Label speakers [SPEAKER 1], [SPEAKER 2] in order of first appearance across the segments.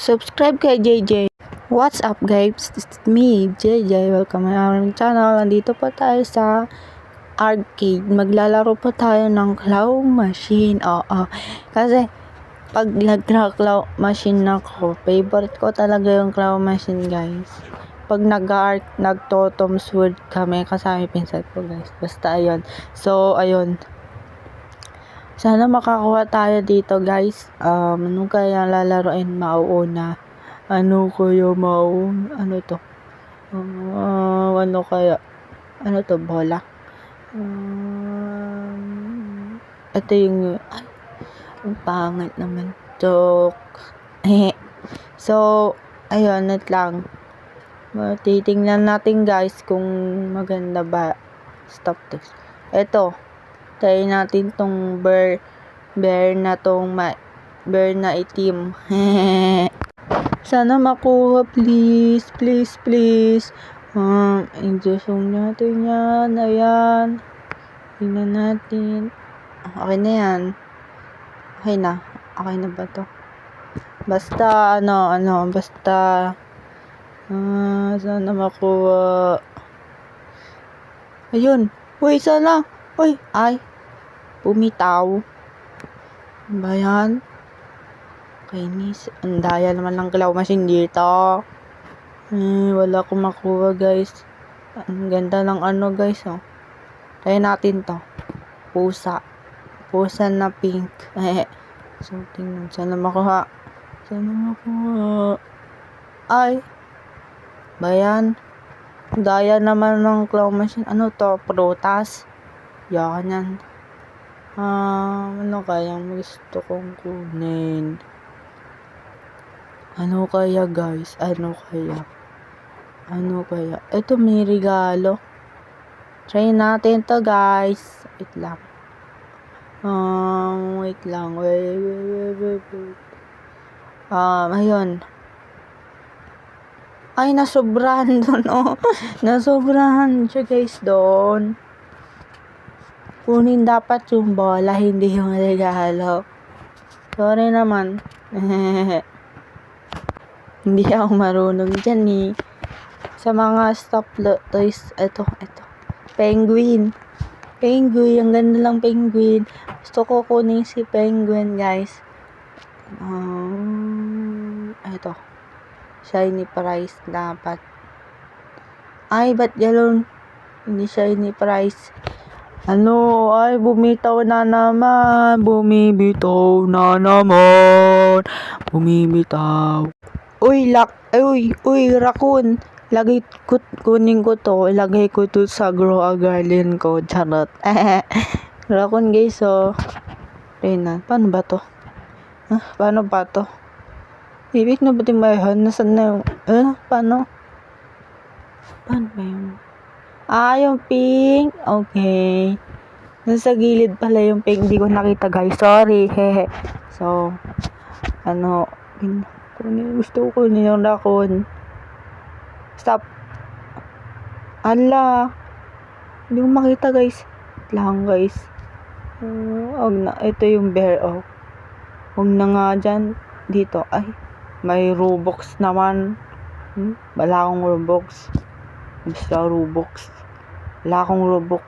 [SPEAKER 1] subscribe kay JJ. What's up guys? It's me, JJ. Welcome to our channel. Nandito po tayo sa arcade. Maglalaro po tayo ng claw machine. Oo. Kasi pag nag-claw machine ako, favorite ko talaga yung claw machine guys. Pag nag-art, nag-totem sword kami kasama pinsan ko guys. Basta ayun. So, ayun. Sana makakuha tayo dito guys. Um, ano kaya lalaroin mauuna? Ano kaya mauuna? Ano to? Uh, ano kaya? Ano to? Bola? Um, ito yung... Ay, ang pangit naman. Joke. so, ayun, net lang. Titingnan natin guys kung maganda ba. Stop this. Ito. Try natin tong bear, bear na tong ma, bear na itim. Sana makuha, please, please, please. Um, indusong natin yan. Ayan. Tingnan natin. Okay na yan. Okay na. Okay na ba to? Basta, ano, ano, basta, ah, sana makuha. Ayun. Uy, sana. Uy, ay. Bumitaw. Ano Ba yan? Kainis. Ang daya naman ng claw machine dito. Eh, wala akong makuha guys. Ang ganda ng ano guys oh. Try natin to. Pusa. Pusa na pink. Eh. So, tingnan. Sana makuha. Sana makuha. Ay. Bayan. Daya naman ng claw machine. Ano to? Prutas. Yakan yan. Ah, ano kaya gusto kong kunin? Ano kaya guys? Ano kaya? Ano kaya? Ito may regalo. Try natin to guys. Wait lang. Um, wait lang. Wait, wait, wait, wait, wait. Um, ayun. Ay, nasobrahan doon, oh. nasobrahan siya guys doon. Kunin dapat yung bola, hindi yung regalo. Sorry naman. hindi ako marunong dyan eh. Sa mga stop toys, eto, eto. Penguin. Penguin, ang ganda lang penguin. Gusto ko kunin si penguin, guys. Um, eto. Shiny price dapat. Ay, ba't galon? Hindi shiny price. Ano, ay, bumitaw na naman. Bumibitaw na naman. Bumibitaw. Uy, lak, uy, uy, raccoon. Lagay ko, kunin ko to. Ilagay ko to sa grow a garden ko. Charot. raccoon guys, oh. Reyna, paano ba to? Ha? Paano ba to? Ibig na ba timayahan? Nasaan na yung... Eh, paano? Paano ba yung... Ah, yung pink. Okay. Nasa gilid pala yung pink. Hindi ko nakita, guys. Sorry. Hehe. So, ano, gusto ko yung raccoon. Stop. Ala. Hindi ko makita, guys. Lang, guys. Uh, wag na. Ito yung bear, oh. Huwag na nga dyan. Dito. Ay. May Robux naman. Hmm? Wala akong Robux. Basta Robux. Wala akong Robux.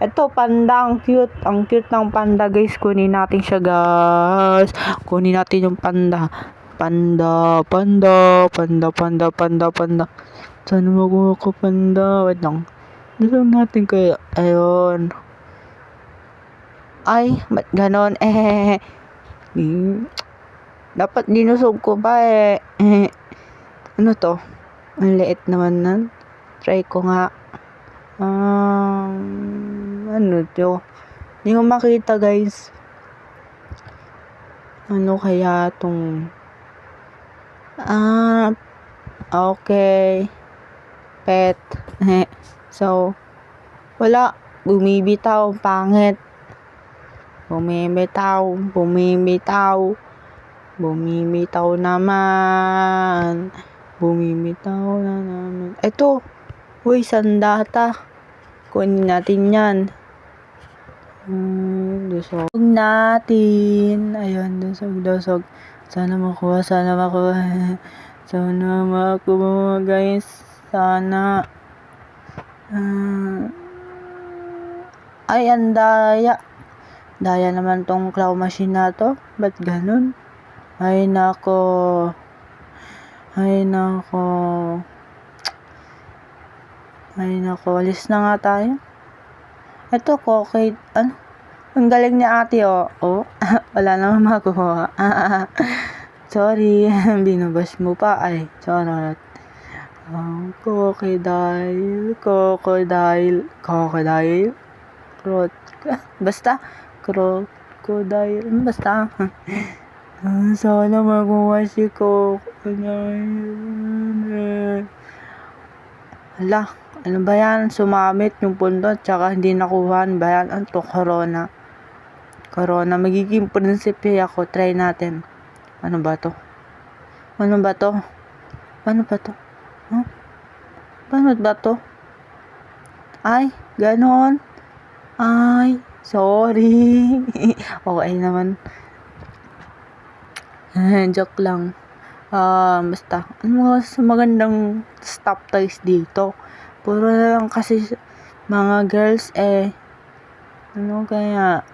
[SPEAKER 1] Ito, panda. Ang cute. Ang cute ng panda, guys. Kunin natin siya, guys. Kunin natin yung panda. Panda, panda, panda, panda, panda, panda. Sana makuha ko panda. Wait lang. Dito natin kaya. Ayun. Ay, ba't ganon? Eh, dapat dinusog ko eh. eh. Ano to? Ang liit naman nan. Try ko nga. Um, ano to? Hindi ko makita guys. Ano kaya tong... Ah, okay. Pet. so, wala. Bumibitaw. Pangit. Bumibitaw. Bumibitaw. Bumibitaw naman. Bumibitaw na naman. Ito. Uy, sandata. Kunin natin yan. Hmm, dusog natin. Ayun, dusog, dusog. Sana makuha, sana makuha. Sana makuha, guys. Sana. Ah. ay, ang daya. Daya naman tong claw machine na to. Ba't ganun? Ay, nako. Ay, nako. Ay, nako. Alis na nga tayo. Ito, okay. Ano? Ang galing ni ate, oh. Oh, wala naman makuha. Sorry, binabas mo pa. Ay, charot. Um, crocodile, crocodile, crocodile, crot, basta, crocodile, basta. Ah, Sana makuha si crocodile. Hala, ano ba yan? Sumamit yung pundo, tsaka hindi nakuha. Ano ba yan? Ano to? Corona. Corona. Magiging prinsipe ako. Try natin. Ano ba to? Ano ba to? Paano ba to? Huh? Paano ba to? Ay, ganon. Ay, sorry. okay naman. Joke lang. Ah, basta. Ano mas magandang stop toys dito? Puro na lang kasi mga girls eh. Ano kaya?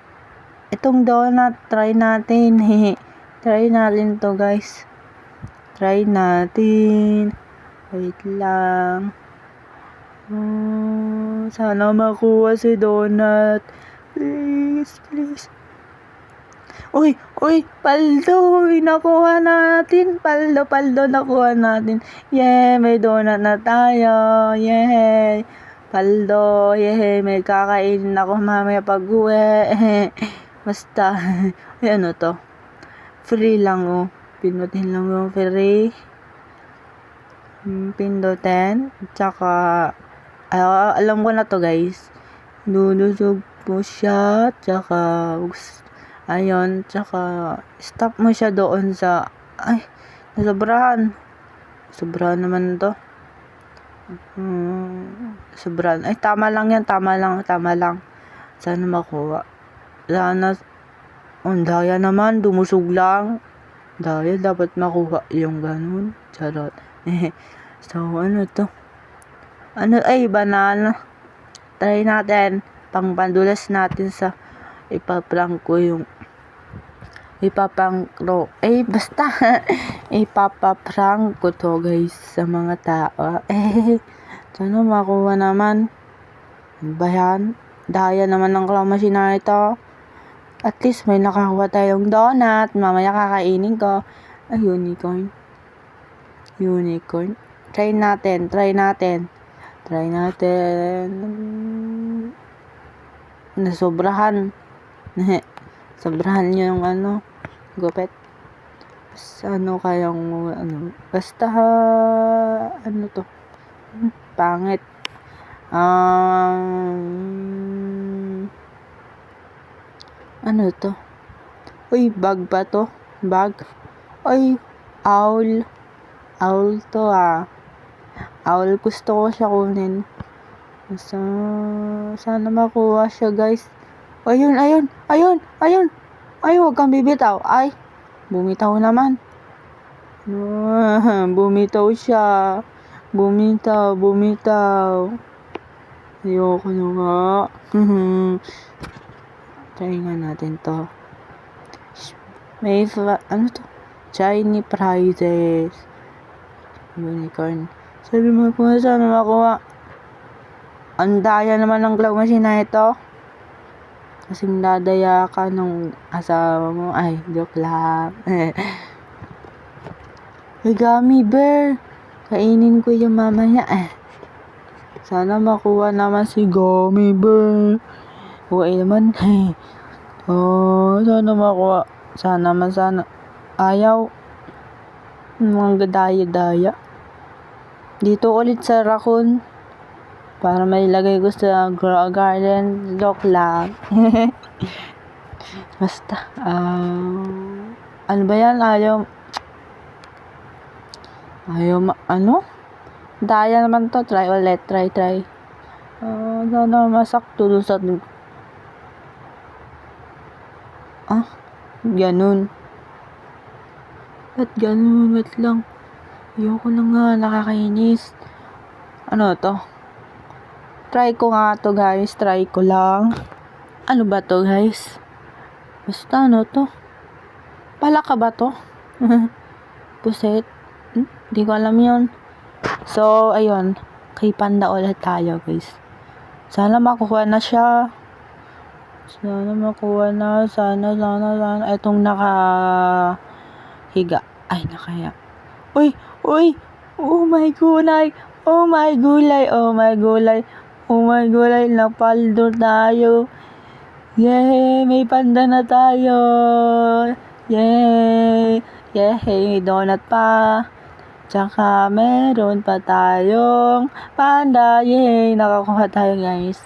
[SPEAKER 1] Itong donut, try natin. try natin to guys. Try natin. Wait lang. Oh, sana makuha si donut. Please, please. Uy, uy, paldo, uy, nakuha natin. Paldo, paldo, nakuha natin. Yeah, may donut na tayo. Yeah. Paldo, yeah, may kakainin ako mamaya pag uwi. Basta, ay, ano to? Free lang, oh. Pinutin lang yung free. Hmm, Pindutin. Tsaka, ah, alam ko na to, guys. Lulusog po siya. Tsaka, ayun. Tsaka, stop mo siya doon sa, ay, nasobrahan. Sobrahan naman to. Hmm, sobrahan. Ay, tama lang yan. Tama lang, tama lang. Sana makuha. Sana, ang daya naman. Dumusog lang. Daya, dapat makuha yung ganun. Charot. so, ano to? Ano, ay, banana. Try natin. Pang pandulas natin sa ipaprank ko yung ipaprank ko. Eh, basta. ipapaprank ko to, guys, sa mga tao. Eh, sana makuha naman. Ba? Daya naman ng claw machine na ito. At least may nakakuha tayong donut. Mamaya kakainin ko. Ay, unicorn. Unicorn. Try natin. Try natin. Try natin. Nasobrahan. Sobrahan yung ano. Gupet. Basta ano kayang ano. Basta ano to. Pangit. Um, ano to? Uy, bag ba to? Bag? Uy, owl. Owl to ah. Owl, gusto ko siya kunin. Sa, sana makuha siya guys. Ayun, ayun, ayun, ayun. Ay, huwag kang bibitaw. Ay, bumitaw naman. Ah, bumitaw siya. Bumitaw, bumitaw. Ayoko na nga. Try nga natin to. May fla- ano to? Shiny prizes. Unicorn. Sabi mo kung sana makuha. Ang daya naman ng claw machine na ito. Kasing dadaya ka nung asawa mo. Ay, joke lang. Ay, gummy bear. Kainin ko yung mamaya. Eh. Sana makuha naman si gummy bear. Huwag naman. oh, sana makuha. Sana man sana. Ayaw. Mga daya-daya. Dito ulit sa raccoon. Para may lagay ko sa grow garden. Joke lang. Basta. Um, ano ba yan? Ayaw. Ayaw ma... Ano? Daya naman to. Try ulit. Try, try. Uh, sana masakto dun sa... Ah? Ganun. Ba't ganun? Wait lang. Ayoko na nga, nakakainis. Ano to? Try ko nga to guys, try ko lang. Ano ba to guys? Basta ano to? Palaka ba to? Puset? Hmm? Di ko alam yon. So, ayun. Kay Panda ulit tayo guys. Sana makuha na siya. Sana makuha na. Sana, sana, sana. Itong naka higa. Ay, nakaya. Uy! Uy! Oh my gulay! Oh my gulay! Oh my gulay! Oh my gulay! Napaldo tayo! Yay! May panda na tayo! Yay! Yay! Donut pa! Tsaka meron pa tayong panda! Yay! Nakakuha tayo guys!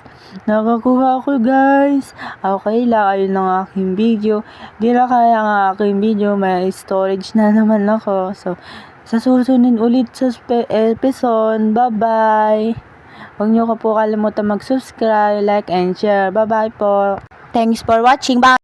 [SPEAKER 1] Nakakuha ko guys! Okay lang, ayun ang aking video. Di na kaya ang aking video, may storage na naman ako. So, sa susunod ulit sa episode, bye-bye! Huwag niyo ko po kalimutan mag-subscribe, like, and share. Bye-bye po! Thanks for watching! Bye!